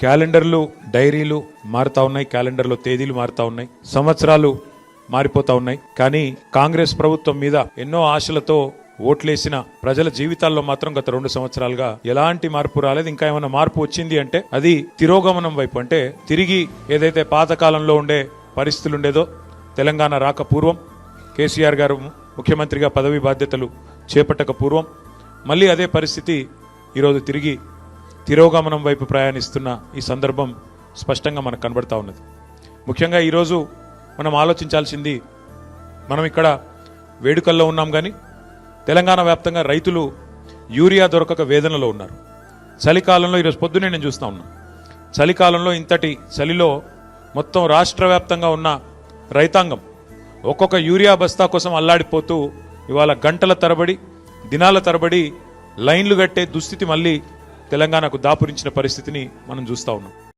క్యాలెండర్లు డైరీలు మారుతా ఉన్నాయి క్యాలెండర్లో తేదీలు మారుతా ఉన్నాయి సంవత్సరాలు మారిపోతా ఉన్నాయి. కానీ కాంగ్రెస్ ప్రభుత్వం మీద ఎన్నో ఆశలతో ఓట్లేసిన ప్రజల జీవితాల్లో మాత్రం గత రెండు సంవత్సరాలుగా ఎలాంటి మార్పు రాలేదు. ఇంకా ఏమైనా మార్పు వచ్చింది అంటే అది తిరోగమనం వైపు అంటే తిరిగి ఏదైతే పాతకాలంలో ఉండే పరిస్థితులు ఉండేదో తెలంగాణ రాక పూర్వం కేసీఆర్ గారు ముఖ్యమంత్రిగా పదవి బాధ్యతలు చేపట్టక పూర్వం మళ్ళీ అదే పరిస్థితి ఈరోజు తిరిగి తిరోగమనం వైపు ప్రయాణిస్తున్న ఈ సందర్భం స్పష్టంగా మనకు కనబడతా ఉన్నది. ముఖ్యంగా ఈరోజు మనం ఆలోచించాల్సింది మనం ఇక్కడ వేడుకల్లో ఉన్నాం కానీ తెలంగాణ వ్యాప్తంగా రైతులు యూరియా దొరకక వేదనలో ఉన్నారు. చలికాలంలో ఈరోజు పొద్దునే నేను చూస్తా ఉన్నా. చలికాలంలో ఇంతటి చలిలో మొత్తం రాష్ట్ర వ్యాప్తంగా ఉన్న రైతాంగం ఒక్కొక్క యూరియా బస్తా కోసం అల్లాడిపోతూ ఇవాళ గంటల తరబడి దినాల తరబడి లైన్లు కట్టే దుస్థితి మళ్ళీ తెలంగాణకు దాపురించిన పరిస్థితిని మనం చూస్తా ఉన్నాం.